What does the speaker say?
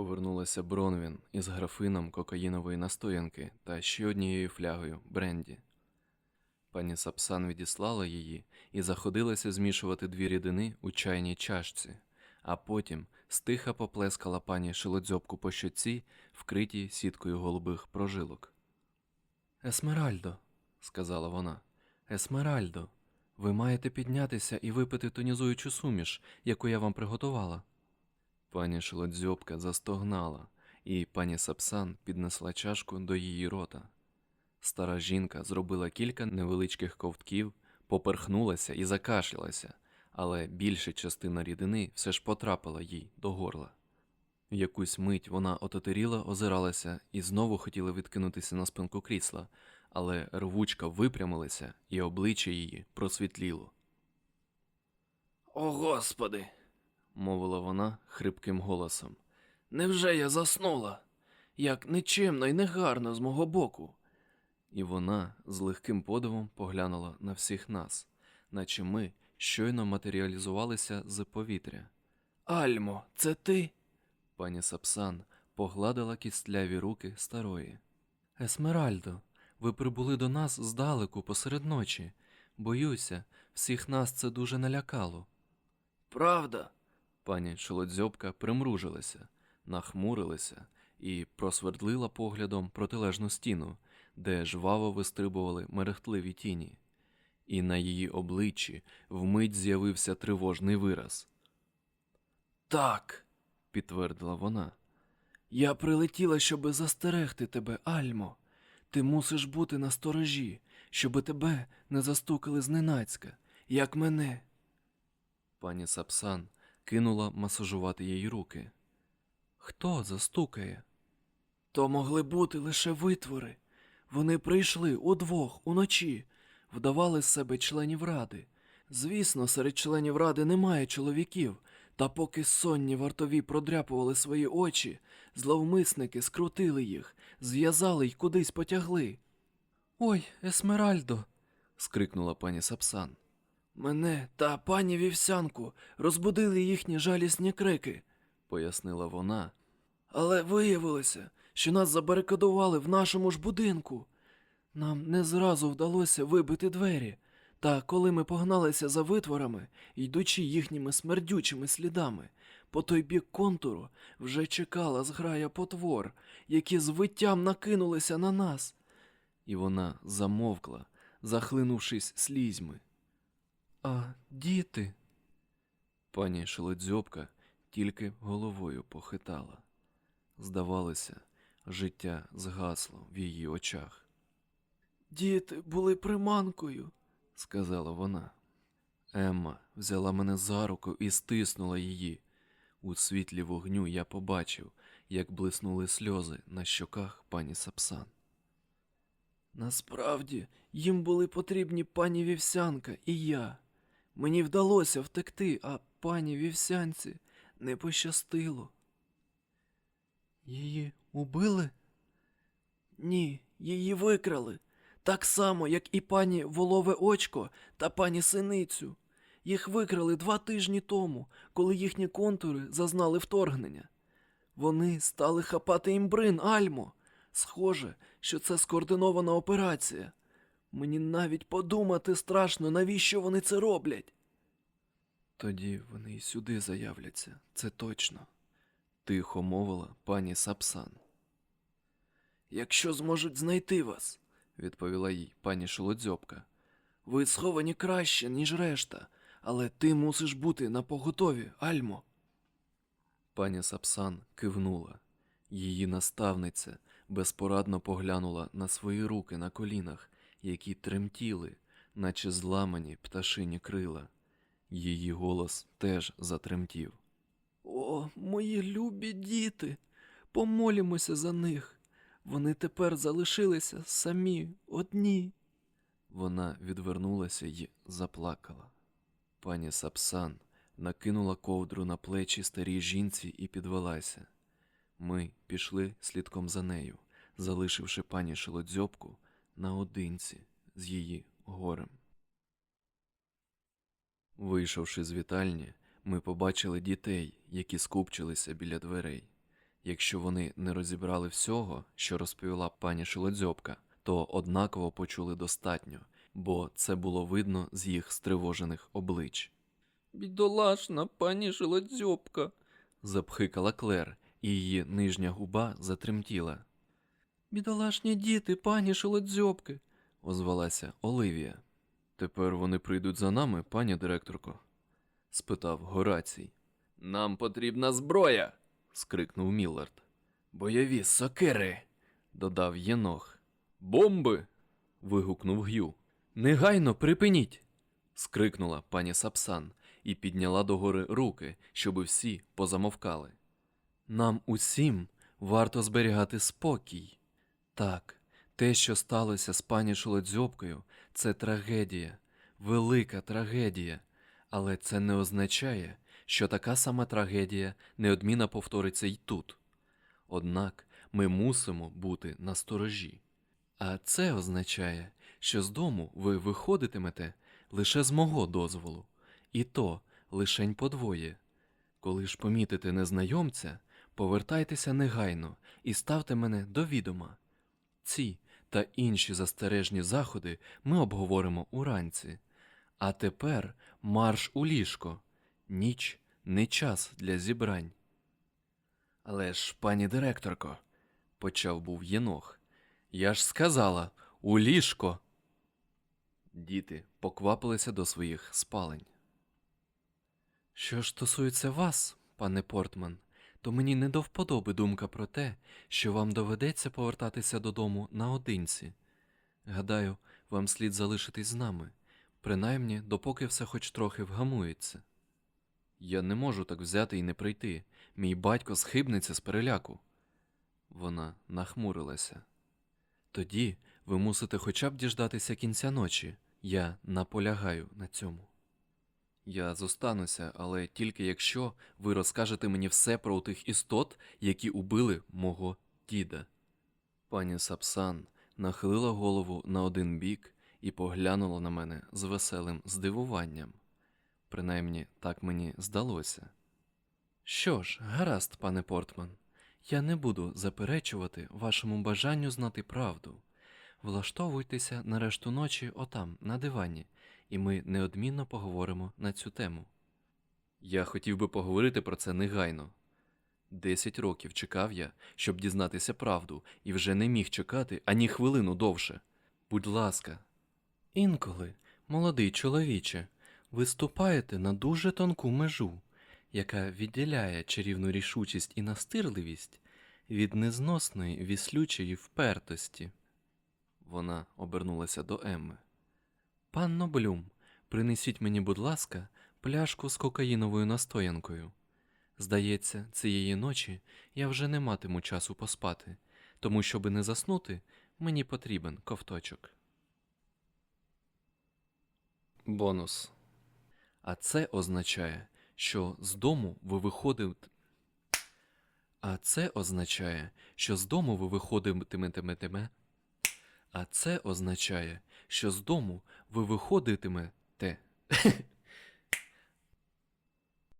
Повернулася Бронвін із графином кокаїнової настоянки та ще однією флягою бренді. Пані Сапсан відіслала її і заходилася змішувати дві рідини у чайній чашці, а потім стиха поплескала пані шилодзьобку по щоці, вкритій сіткою голубих прожилок. Есмеральдо, сказала вона, Есмеральдо, ви маєте піднятися і випити тонізуючу суміш, яку я вам приготувала. Пані Шелодзьобка застогнала, і пані Сапсан піднесла чашку до її рота. Стара жінка зробила кілька невеличких ковтків, поперхнулася і закашлялася, але більша частина рідини все ж потрапила їй до горла. Якусь мить вона ототеріла, озиралася і знову хотіла відкинутися на спинку крісла, але рвучка випрямилася, і обличчя її просвітліло. О, Господи! Мовила вона хрипким голосом. Невже я заснула? Як нечемно і негарно з мого боку. І вона з легким подивом поглянула на всіх нас, наче ми щойно матеріалізувалися з повітря. Альмо, це ти? Пані Сапсан погладила кістляві руки старої. Есмеральдо, ви прибули до нас здалеку посеред ночі. Боюся, всіх нас це дуже налякало. Правда? Пані Шолодзьобка примружилася, нахмурилася і просвердлила поглядом протилежну стіну, де жваво вистрибували мерехтливі тіні. І на її обличчі вмить з'явився тривожний вираз. Так, підтвердила вона. Я прилетіла, щоби застерегти тебе, Альмо. Ти мусиш бути на сторожі, щоби тебе не застукали зненацька, як мене. Пані Сапсан кинула масажувати їй руки. Хто застукає? То могли бути лише витвори. Вони прийшли удвох уночі, вдавали з себе членів ради. Звісно, серед членів ради немає чоловіків, та поки сонні вартові продряпували свої очі, зловмисники скрутили їх, зв'язали й кудись потягли. Ой, Есмеральдо. скрикнула пані Сапсан. Мене та пані вівсянку розбудили їхні жалісні крики, пояснила вона. Але виявилося, що нас забарикадували в нашому ж будинку. Нам не зразу вдалося вибити двері, та коли ми погналися за витворами, йдучи їхніми смердючими слідами, по той бік контуру вже чекала зграя потвор, які з виттям накинулися на нас. І вона замовкла, захлинувшись слізьми. А діти? Пані Шеледзьобка тільки головою похитала. Здавалося, життя згасло в її очах. Діти були приманкою, сказала вона. Емма взяла мене за руку і стиснула її. У світлі вогню я побачив, як блиснули сльози на щоках пані Сапсан. Насправді їм були потрібні пані вівсянка і я. Мені вдалося втекти, а пані вівсянці не пощастило. Її убили? Ні, її викрали. Так само, як і пані Волове Очко та пані Синицю. Їх викрали два тижні тому, коли їхні контури зазнали вторгнення. Вони стали хапати імбрин, Альмо. Схоже, що це скоординована операція. Мені навіть подумати страшно, навіщо вони це роблять. Тоді вони й сюди заявляться, це точно, тихо мовила пані Сапсан. Якщо зможуть знайти вас, відповіла їй пані Шолодзьобка. Ви сховані краще, ніж решта, але ти мусиш бути на поготові, Альмо. Пані Сапсан кивнула. Її наставниця безпорадно поглянула на свої руки на колінах, які тремтіли, наче зламані пташині крила. Її голос теж затремтів. О, мої любі діти, помолімося за них. Вони тепер залишилися самі, одні. Вона відвернулася й заплакала. Пані Сапсан накинула ковдру на плечі старій жінці і підвелася. Ми пішли слідком за нею, залишивши пані Шелодзьобку наодинці з її горем. Вийшовши з вітальні, ми побачили дітей, які скупчилися біля дверей. Якщо вони не розібрали всього, що розповіла пані Шилодзьобка, то однаково почули достатньо, бо це було видно з їх стривожених облич. Бідолашна пані Шилодзьобка. запхикала Клер, і її нижня губа затремтіла. Бідолашні діти, пані Шилодзьобки, озвалася Оливія. Тепер вони прийдуть за нами, пані директорко? спитав Горацій. Нам потрібна зброя. скрикнув Міллард. Бойові сокири. додав Єнох. Бомби. вигукнув Г'ю. Негайно припиніть. скрикнула пані Сапсан і підняла догори руки, щоби всі позамовкали. Нам усім варто зберігати спокій. Так, те, що сталося з пані Шолодзьобкою, це трагедія, велика трагедія, але це не означає, що така сама трагедія неодмінно повториться й тут. Однак ми мусимо бути на сторожі. А це означає, що з дому ви виходитимете лише з мого дозволу, і то лишень подвоє. Коли ж помітите незнайомця, повертайтеся негайно і ставте мене до відома. Ці та інші застережні заходи ми обговоримо уранці. А тепер марш у ліжко. Ніч не час для зібрань. Але ж, пані директорко, почав був Єнох, я ж сказала у ліжко. Діти поквапилися до своїх спалень. Що ж стосується вас, пане Портман, то мені не до вподоби думка про те, що вам доведеться повертатися додому наодинці. Гадаю, вам слід залишитись з нами, принаймні допоки все хоч трохи вгамується. Я не можу так взяти і не прийти. Мій батько схибнеться з переляку. Вона нахмурилася. Тоді ви мусите хоча б діждатися кінця ночі. Я наполягаю на цьому. Я зостануся, але тільки якщо ви розкажете мені все про тих істот, які убили мого діда. Пані Сапсан нахилила голову на один бік і поглянула на мене з веселим здивуванням. Принаймні, так мені здалося. Що ж, гаразд, пане Портман, я не буду заперечувати вашому бажанню знати правду. Влаштовуйтеся на решту ночі отам, на дивані, і ми неодмінно поговоримо на цю тему. Я хотів би поговорити про це негайно. Десять років чекав я, щоб дізнатися правду, і вже не міг чекати ані хвилину довше. Будь ласка. Інколи, молодий чоловіче, ви ступаєте на дуже тонку межу, яка відділяє чарівну рішучість і настирливість від незносної віслючої впертості. Вона обернулася до Емми. Панно Блюм, принесіть мені, будь ласка, пляшку з кокаїновою настоянкою. Здається, цієї ночі я вже не матиму часу поспати, тому, щоби не заснути, мені потрібен ковточок. Бонус. А це означає, що з дому ви виходите. А це означає, що з дому ви виходитиметиме. А це означає, що з дому ви виходитимете.